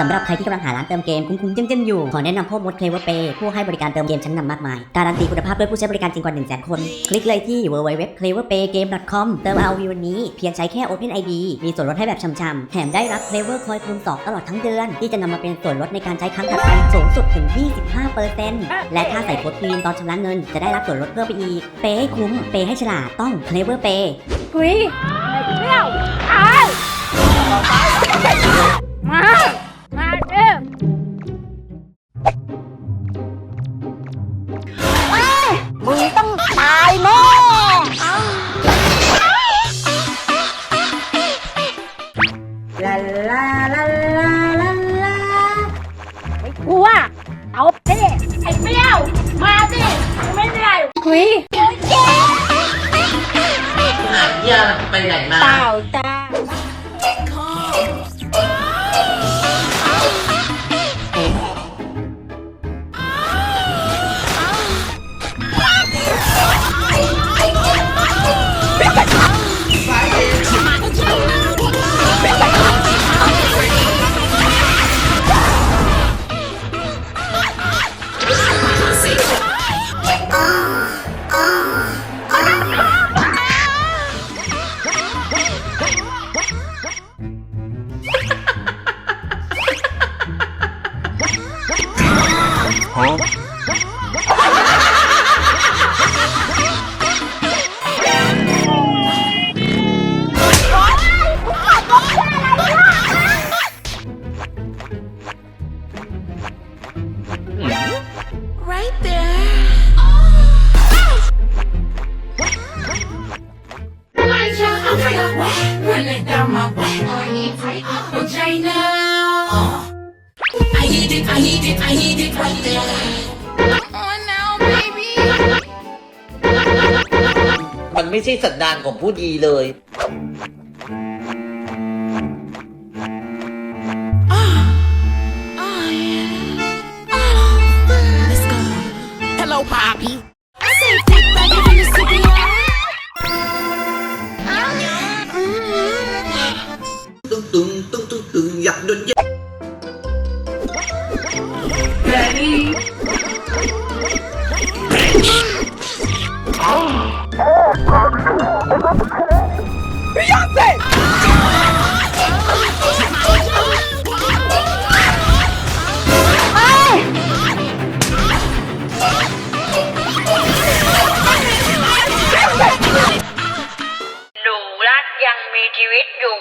สำหรับใครที่กำลังหาร้านเติมเกมคุ้มๆเจ้งๆอยู่ ขอแนะนำพวกมดเคลเวอร์เปผู้ให้บริการเติมเกมชั้นนำมากมาย การันตีคุณภาพด้วยผู้ใช้บริการจริงกว่า1 0 0 0 0แสนคน คลิกเลยที่ www.cleverpaygame.com เติม RV วันนี้เพียงใช้แค่ Open ID มีส่วนลดให้แบบช่ำๆแถมได้รับ Clever Coin คูณ2ตลอดทั้งเดือน ที่จะนำมาเป็นส่วนลดในการใช้ครั้งถัดไปสูงสุดถึง 25%และถ้าใส่โค้ดควีนตอนชำระเงิน จะได้รับส่วนลดเพิ่มไปอีกเปย์ให้คุ้มเปย์ให้ฉลาดต้อง Clever Pay หุยเปรี้ยวตา มึงต้องตายแน่ลาลาลาลาลาลาไม่กลัวเอาเด้ไอ้เปรี้ยว มาสิไม่ได้หุยเฮียไปไหนมาเต่าตา right there. Light your umbrella, run it down my back, or you tight up vagina. I hit it, I hit it, I hit it right there. Come on now, baby. มันไม่ใช่สันดานของผู้ดีเลย papi. ชีวิตอยู่